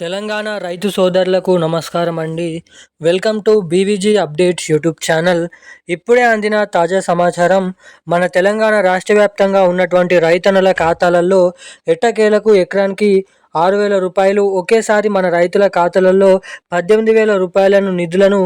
తెలంగాణ రైతు సోదరులకు నమస్కారం అండి. Welcome to BVG updates YouTube channel. ఇప్పుడే అందిన తాజా సమాచారం మన తెలంగాణ రాష్ట్ర వ్యాప్తంగా ఉన్నటువంటి రైతన్నల ఖాతాలలో ఎట్టకేలకు ఎకరానికి ఆరు వేల రూపాయలు ఒకేసారి మన రైతుల ఖాతాలలో పద్దెనిమిది వేల రూపాయలను నిధులను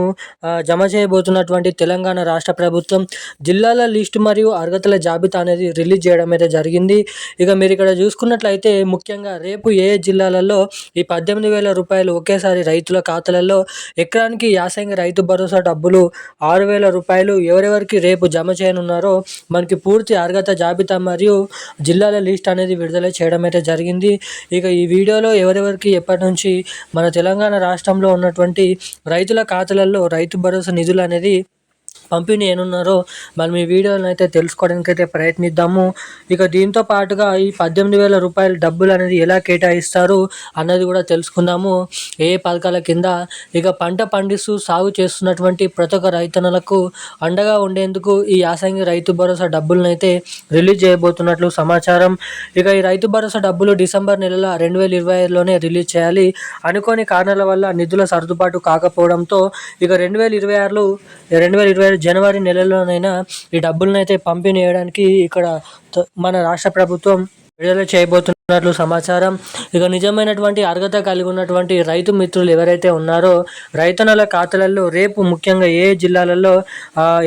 జమ చేయబోతున్నటువంటి తెలంగాణ రాష్ట్ర ప్రభుత్వం జిల్లాల లిస్టు మరియు అర్హతల జాబితా అనేది రిలీజ్ చేయడం అయితే జరిగింది. ఇక మీరు ఇక్కడ చూసుకున్నట్లయితే ముఖ్యంగా రేపు ఏ జిల్లాలలో ఈ పద్దెనిమిది వేల రూపాయలు ఒకేసారి రైతుల ఖాతాలలో ఎకరానికి యాసంగి రైతు భరోసా డబ్బులు ఆరు వేల రూపాయలు ఎవరెవరికి రేపు జమ చేయనున్నారో మనకి పూర్తి అర్హత జాబితా మరియు జిల్లాల లిస్ట్ అనేది విడుదల చేయడం అయితే జరిగింది. ఇక ఈ వీడియోలో ఎవరెవరికి ఎప్పటి నుంచి మన తెలంగాణ రాష్ట్రంలో ఉన్నటువంటి రైతుల ఖాతాలలో రైతు భరోసా నిధులు అనేది పంపిణీ ఏనున్నారో మనం ఈ వీడియోని అయితే తెలుసుకోవడానికి అయితే ప్రయత్నిద్దాము. ఇక దీంతో పాటుగా ఈ పద్దెనిమిది వేల రూపాయల డబ్బులు అనేది ఎలా కేటాయిస్తారు అన్నది కూడా తెలుసుకుందాము. ఏ పథకాల కింద? ఇక పంట పండిస్తూ సాగు చేస్తున్నటువంటి ప్రతి ఒక్క రైతన్నలకు అండగా ఉండేందుకు ఈ యాసంగి రైతు భరోసా డబ్బులను అయితే రిలీజ్ చేయబోతున్నట్లు సమాచారం. ఇక ఈ రైతు భరోసా డబ్బులు డిసెంబర్ నెలలో రెండు వేల ఇరవై ఐదులోనే రిలీజ్ చేయాలి. అనుకోని కారణాల వల్ల నిధుల సర్దుబాటు కాకపోవడంతో ఇక రెండు వేల ఇరవై ఆరులో రెండు వేల ఇరవై జనవరి నెలలోనైనా ఈ డబ్బులను అయితే పంపిణీ చేయడానికి ఇక్కడ మన రాష్ట్ర ప్రభుత్వం విడుదల చేయబోతున్నట్లు సమాచారం. ఇక నిజమైనటువంటి అర్హత కలిగి ఉన్నటువంటి రైతు మిత్రులు ఎవరైతే ఉన్నారో రైతన్నల ఖాతాలలో రేపు ముఖ్యంగా ఏ జిల్లాలలో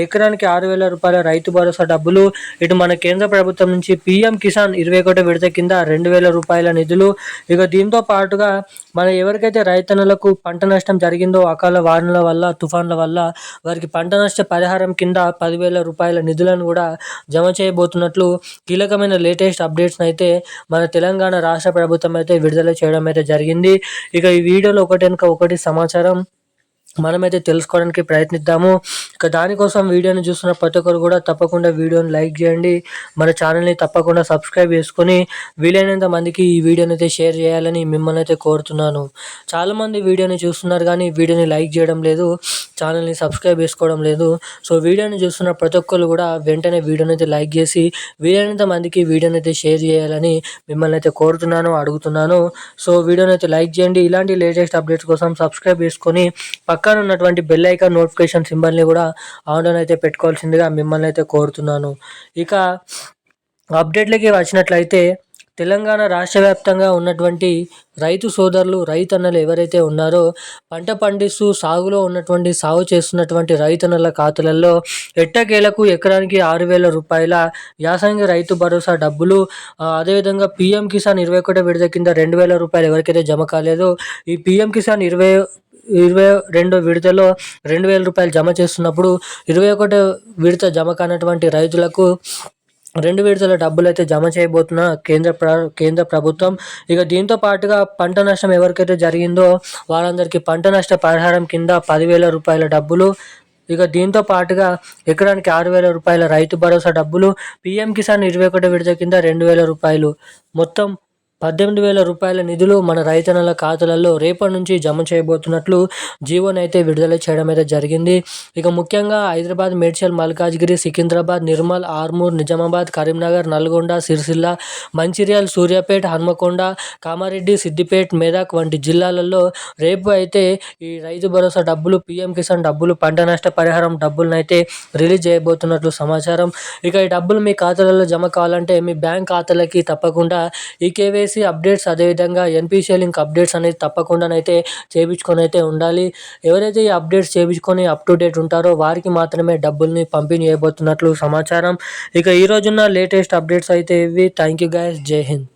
ఎకరానికి ఆరు వేల రూపాయల రైతు భరోసా డబ్బులు ఇటు మన కేంద్ర ప్రభుత్వం నుంచి పిఎం కిసాన్ ఇరవై ఒకటి విడత కింద రెండు వేల రూపాయల నిధులు. ఇక దీంతో పాటుగా మన ఎవరికైతే రైతన్నలకు పంట నష్టం జరిగిందో అకాల వానల వల్ల తుఫాన్ల వల్ల వారికి పంట నష్ట పరిహారం కింద పదివేల రూపాయల నిధులను కూడా జమ చేయబోతున్నట్లు కీలకమైన లేటెస్ట్ అప్డేట్స్ అయితే అయితే మన తెలంగాణ రాష్ట్ర ప్రభుత్వం అయితే విడుదల చేయడం అయితే జరిగింది. ఇక ఈ వీడియోలో ఒకటి వెనుక ఒకటి సమాచారం మనమైతే తెలుసుకోవడానికి ప్రయత్నిద్దాము. ఇక దానికోసం వీడియోని చూస్తున్న ప్రతి ఒక్కరు కూడా తప్పకుండా వీడియోని లైక్ చేయండి. మన ఛానల్ని తప్పకుండా సబ్స్క్రైబ్ చేసుకొని వీలైనంత మందికి ఈ వీడియోని అయితే షేర్ చేయాలని మిమ్మల్ని అయితే కోరుతున్నాను. చాలామంది వీడియోని చూస్తున్నారు కానీ వీడియోని లైక్ చేయడం లేదు ఛానల్ని సబ్స్క్రైబ్ చేసుకోవడం లేదు. సో వీడియోని చూస్తున్న ప్రతి ఒక్కరు కూడా వెంటనే వీడియోని అయితే లైక్ చేసి వీలైనంత మందికి వీడియోని అయితే షేర్ చేయాలని మిమ్మల్ని అయితే కోరుతున్నాను అడుగుతున్నాను. సో వీడియోని అయితే లైక్ చేయండి. ఇలాంటి లేటెస్ట్ అప్డేట్స్ కోసం సబ్స్క్రైబ్ చేసుకొని పక్కన ఉన్నటువంటి బెల్ ఐకాన్ నోటిఫికేషన్ సింబల్ని కూడా ఆన్లైన్ అయితే పెట్టుకోవాల్సిందిగా మిమ్మల్ని అయితే కోరుతున్నాను. ఇక అప్డేట్లకి వచ్చినట్లయితే తెలంగాణ రాష్ట్ర వ్యాప్తంగా ఉన్నటువంటి రైతు సోదరులు రైతన్నలు ఎవరైతే ఉన్నారో పంట పండిస్తూ సాగులో ఉన్నటువంటి సాగు చేస్తున్నటువంటి రైతన్నల ఖాతాలలో ఎట్టకేలకు ఎకరానికి ఆరు వేల రూపాయల యాసంగి రైతు భరోసా డబ్బులు అదేవిధంగా పిఎం కిసాన్ ఇరవై ఒకటో విడత కింద రెండు వేల రూపాయలు ఎవరికైతే జమ కాలేదో ఈ పిఎం కిసాన్ ఇరవై ఇరవై రెండో విడతలో రెండు వేల రూపాయలు జమ చేస్తున్నప్పుడు ఇరవై ఒకటో విడత జమ కానటువంటి రైతులకు రెండు విడతల డబ్బులు అయితే జమ చేయబోతున్న కేంద్ర ప్ర కేంద్ర ప్రభుత్వం. ఇక దీంతో పాటుగా పంట నష్టం ఎవరికైతే జరిగిందో వారందరికీ పంట నష్ట పరిహారం కింద పదివేల రూపాయల డబ్బులు. ఇక దీంతో పాటుగా ఎకరానికి ఆరు వేల రూపాయల రైతు భరోసా డబ్బులు. పీఎం కిసాన్ ఇరవై ఒకటి విడత కింద రెండు వేల రూపాయలు. మొత్తం పద్దెనిమిది వేల రూపాయల నిధులు మన రైతన్నల ఖాతాలలో రేపటి నుంచి జమ చేయబోతున్నట్లు జీవోనైతే అయితే విడుదల చేయడం అయితే జరిగింది. ఇక ముఖ్యంగా హైదరాబాద్ మేడ్చల్ మల్కాజ్గిరి సికింద్రాబాద్ నిర్మల్ ఆర్మూర్ నిజామాబాద్ కరీంనగర్ నల్గొండ సిరిసిల్ల మంచిర్యాల సూర్యాపేట హన్మకొండ కామారెడ్డి సిద్దిపేట్ మెదక్ వంటి జిల్లాలలో రేపు అయితే ఈ రైతు భరోసా డబ్బులు పీఎం కిసాన్ డబ్బులు పంట నష్ట పరిహారం డబ్బులను అయితే రిలీజ్ చేయబోతున్నట్లు సమాచారం. ఇక ఈ డబ్బులు మీ ఖాతాలలో జమ కావాలంటే మీ బ్యాంక్ ఖాతాలకి తప్పకుండా ఈ కేవై కేవైసీ అప్డేట్స్ అదేవిధంగా ఎన్పిసిఐ లింక్ అప్డేట్స్ అనేది తప్పకుండానైతే చేయించుకొని అయితే ఉండాలి. ఎవరైతే ఈ అప్డేట్స్ చేయించుకొని అప్ టు డేట్ ఉంటారో వారికి మాత్రమే డబ్బుల్ని పంపిణీ చేయబోతున్నట్లు సమాచారం. ఇక ఈ రోజున్న లేటెస్ట్ అప్డేట్స్ అయితే ఇవి. థ్యాంక్ యూ గైస్ జై హింద్